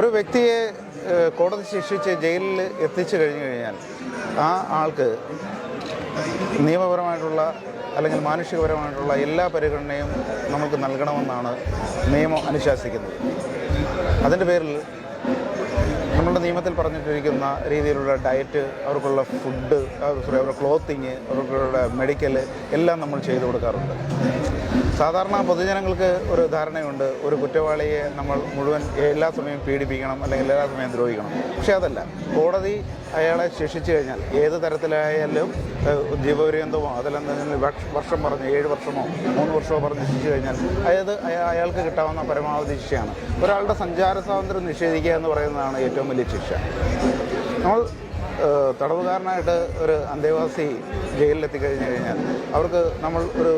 ഒരു വ്യക്തിയെ കോടതി ശിക്ഷിച്ച് ജയിലിൽ എത്തിച്ചു കഴിഞ്ഞു കഴിഞ്ഞാൽ ആ ആൾക്ക് നിയമപരമായിട്ടുള്ള അല്ലെങ്കിൽ മാനുഷികപരമായിട്ടുള്ള എല്ലാ പരിഗണനയും നമുക്ക് നൽകണമെന്നാണ് നിയമം അനുശാസിക്കുന്നത്. അതിന്റെ പേരിൽ നിയമത്തിൽ പറഞ്ഞിട്ടിരിക്കുന്ന രീതിയിലുള്ള ഡയറ്റ് അവർക്കുള്ള ഫുഡ് സോറി അവരുടെ ക്ലോത്തിങ് അവർക്കുള്ള മെഡിക്കൽ എല്ലാം നമ്മൾ ചെയ്തു കൊടുക്കാറുണ്ട്. സാധാരണ പൊതുജനങ്ങൾക്ക് ഒരു ധാരണയുണ്ട് ഒരു കുറ്റവാളിയെ നമ്മൾ മുഴുവൻ എല്ലാ സമയവും പീഡിപ്പിക്കണം അല്ലെങ്കിൽ എല്ലാ സമയവും ദ്രോഹിക്കണം. പക്ഷേ അതല്ല കോടതി അയാളെ ശിക്ഷിച്ചു കഴിഞ്ഞാൽ ഏത് തരത്തിലായാലും ജീവപര്യന്തമോ വക്ഷ- വർഷം പറഞ്ഞ് ഏഴ് വർഷമോ മൂന്ന് വർഷമോ പറഞ്ഞ് ശിക്ഷിച്ചു കഴിഞ്ഞാൽ അതായത് അയാൾക്ക് കിട്ടാവുന്ന പരമാവധി ശിക്ഷയാണ്. ഒരാളുടെ സഞ്ചാര സ്വാതന്ത്ര്യം നിഷേധിക്കുക എന്ന് പറയുന്നതാണ് ഏറ്റവും വലിയ നമ്മൾ തടവുകാരനായിട്ട് ഒരു അന്തേവാസി ജയിലിലെത്തിക്കഴിഞ്ഞു കഴിഞ്ഞാൽ അവർക്ക് നമ്മൾ ഒരു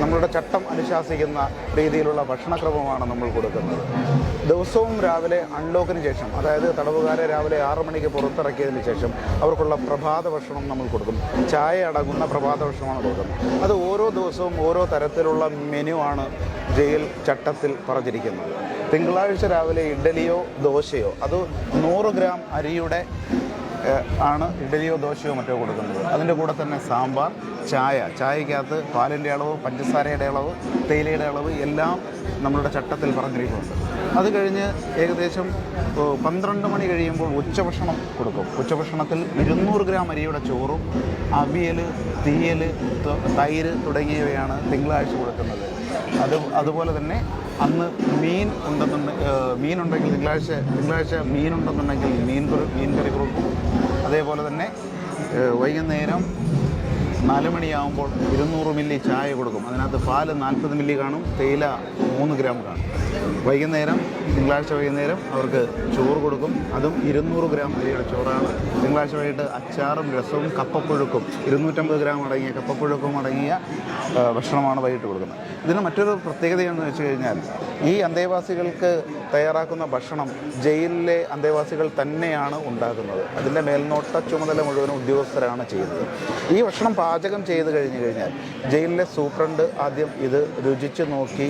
നമ്മളുടെ ചട്ടം അനുശാസിക്കുന്ന രീതിയിലുള്ള ഭക്ഷണക്രമമാണ് നമ്മൾ കൊടുക്കുന്നത്. ദിവസവും രാവിലെ അൺലോക്കിന് ശേഷം അതായത് തടവുകാരെ രാവിലെ ആറു മണിക്ക് പുറത്തിറക്കിയതിന് ശേഷം അവർക്കുള്ള പ്രഭാത ഭക്ഷണം നമ്മൾ കൊടുക്കും. ചായ അടങ്ങുന്ന പ്രഭാത ഭക്ഷണമാണ് കൊടുക്കുന്നത്. അത് ഓരോ ദിവസവും ഓരോ തരത്തിലുള്ള മെനു ആണ് ജയിൽ ചട്ടത്തിൽ പറഞ്ഞിരിക്കുന്നത് തിങ്കളാഴ്ച രാവിലെ ഇഡ്ഡലിയോ ദോശയോ അത് നൂറ് ഗ്രാം അരിയുടെ ആണ് ഇഡലിയോ ദോശയോ മറ്റോ കൊടുക്കുന്നത്. അതിന്റെ കൂടെ തന്നെ സാമ്പാർ ചായ ചായക്കകത്ത് പാലിന്റെ അളവ് പഞ്ചസാരയുടെ അളവ് തേയിലയുടെ അളവ് എല്ലാം നമ്മളുടെ ചട്ടത്തിൽ പറഞ്ഞിരിക്കുന്നുണ്ട്. അത് കഴിഞ്ഞ് ഏകദേശം പന്ത്രണ്ട് മണി കഴിയുമ്പോൾ ഉച്ചഭക്ഷണം കൊടുക്കും. ഉച്ചഭക്ഷണത്തിൽ ഇരുന്നൂറ് ഗ്രാം അരിയുടെ ചോറും അവിയൽ തീയൽ തൈര് തുടങ്ങിയവയാണ് തിങ്കളാഴ്ച കൊടുക്കുന്നത്. അത് അതുപോലെ തന്നെ അന്ന് മീൻ ഉണ്ടെന്നുണ്ട് ഏഹ് മീനുണ്ടെങ്കിൽ തിങ്കളാഴ്ച തിങ്കളാഴ്ച മീനുണ്ടെന്നുണ്ടെങ്കിൽ മീൻ കറി മീൻ കറി കൊടുക്കും. അതേപോലെ തന്നെ വൈകുന്നേരം നാല് മണിയാകുമ്പോൾ ഇരുന്നൂറ് മില്ലി ചായ കൊടുക്കും. അതിനകത്ത് പാൽ നാൽപ്പത് മില്ലി കാണും തേയില മൂന്ന് ഗ്രാം കാണും. വൈകുന്നേരം തിങ്കളാഴ്ച വൈകുന്നേരം അവർക്ക് ചോറ് കൊടുക്കും. അതും ഇരുന്നൂറ് ഗ്രാം അരിയുടെ ചോറാണ്. തിങ്കളാഴ്ച വൈകിട്ട് അച്ചാറും രസവും കപ്പപ്പുഴുക്കും. ഇരുന്നൂറ്റമ്പത് ഗ്രാം അടങ്ങിയ കപ്പപ്പുഴുക്കും അടങ്ങിയ ഭക്ഷണമാണ് വൈകിട്ട് കൊടുക്കുന്നത്. ഇതിന് മറ്റൊരു പ്രത്യേകതയെന്ന് വെച്ച് കഴിഞ്ഞാൽ ഈ അന്തേവാസികൾക്ക് തയ്യാറാക്കുന്ന ഭക്ഷണം ജയിലിലെ അന്തേവാസികൾ തന്നെയാണ് ഉണ്ടാക്കുന്നത്. അതിന്റെ മേൽനോട്ട ചുമതല മുഴുവനും ഉദ്യോഗസ്ഥരാണ് ചെയ്യുന്നത്. ഈ ഭക്ഷണം പാചകം ചെയ്ത് കഴിഞ്ഞു കഴിഞ്ഞാൽ ജയിലിലെ സൂപ്രണ്ട് ആദ്യം ഇത് രുചിച്ച് നോക്കി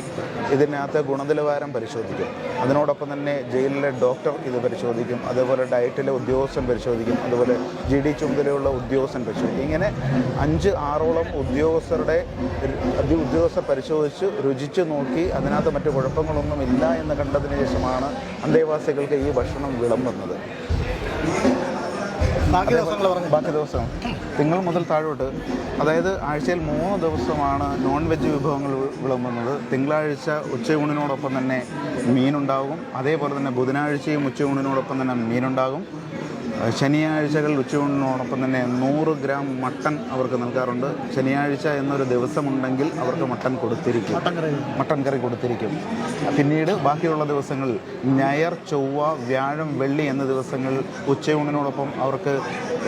ഇതിനകത്ത് ഗുണനിലവാരം പരിശോധിക്കും. അതിനോടൊപ്പം തന്നെ ജയിലിലെ ഡോക്ടർ ഇത് പരിശോധിക്കും അതേപോലെ ഡയറ്റിലെ ഉദ്യോഗസ്ഥൻ പരിശോധിക്കും അതുപോലെ ജി ഡി ചുമതലയുള്ള ഉദ്യോഗസ്ഥൻ പരിശോധിക്കും. ഇങ്ങനെ അഞ്ച് ആറോളം ഉദ്യോഗസ്ഥരുടെ ഉദ്യോഗസ്ഥർ പരിശോധിച്ച് രുചിച്ച് നോക്കി അതിനകത്ത് മറ്റു കുഴപ്പങ്ങളൊന്നും ഇല്ല എന്ന് കണ്ടതിന് ശേഷമാണ് അന്തേവാസികൾക്ക് ഈ ഭക്ഷണം വിളമ്പുന്നത്. ബാക്കി ദിവസങ്ങൾ പറഞ്ഞു. ബാക്കി ദിവസം. തിങ്കൾ മുതൽ താഴോട്ട്. അതായത് ആഴ്ചയിൽ മൂന്ന് ദിവസമാണ് നോൺ വെജ് വിഭവങ്ങൾ വിളമ്പുന്നത്. തിങ്കളാഴ്ച ഉച്ചയൂണിനോടൊപ്പം തന്നെ മീനുണ്ടാകും. അതേപോലെ തന്നെ ബുധനാഴ്ചയും ഉച്ചയൂണിനോടൊപ്പം തന്നെ മീനുണ്ടാകും. ഏഹ് ശനിയാഴ്ചകളിൽ ഉച്ചയൂണിനോടൊപ്പം തന്നെ നൂറ് ഗ്രാം മട്ടൺ അവർക്ക് നൽകാറുണ്ട്. ശനിയാഴ്ച എന്നൊരു ദിവസമുണ്ടെങ്കിൽ അവർക്ക് മട്ടൺ കൊടുത്തിരിക്കും. Mutton curry. കൊടുത്തിരിക്കും. പിന്നീട് ബാക്കിയുള്ള ദിവസങ്ങളിൽ ഞായർ ചൊവ്വ വ്യാഴം വെള്ളി എന്ന ദിവസങ്ങളിൽ ഉച്ചയൂണിനോടൊപ്പം അവർക്ക്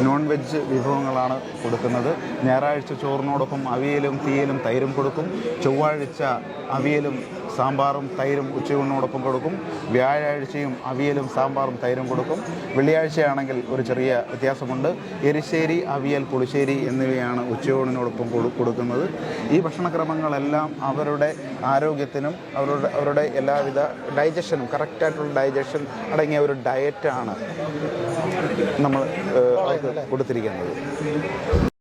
നോൺ വെജ് വിഭവങ്ങളാണ് കൊടുക്കുന്നത്. ഞായറാഴ്ച ചോറിനോടൊപ്പം അവിയലും തീയലും തൈരും കൊടുക്കും. ചൊവ്വാഴ്ച അവിയലും സാമ്പാറും തൈരും ഉച്ചയൂണിനോടൊപ്പം കൊടുക്കും. വ്യാഴാഴ്ചയും അവിയലും സാമ്പാറും തൈരും കൊടുക്കും. വെള്ളിയാഴ്ചയാണെങ്കിൽ ഒരു ചെറിയ വ്യത്യാസമുണ്ട്. എരിശ്ശേരി അവിയൽ പുളിശ്ശേരി എന്നിവയാണ് ഉച്ചയൂണിനോടൊപ്പം കൊടുക്കുന്നത്. ഈ ഭക്ഷണക്രമങ്ങളെല്ലാം അവരുടെ ആരോഗ്യത്തിനും അവരുടെ അവരുടെ എല്ലാവിധ ഡൈജഷനും കറക്റ്റായിട്ടുള്ള ഡൈജഷൻ അടങ്ങിയ ഒരു ഡയറ്റാണ് നമ്മൾ കൊടുത്തിരിക്കുന്നത്.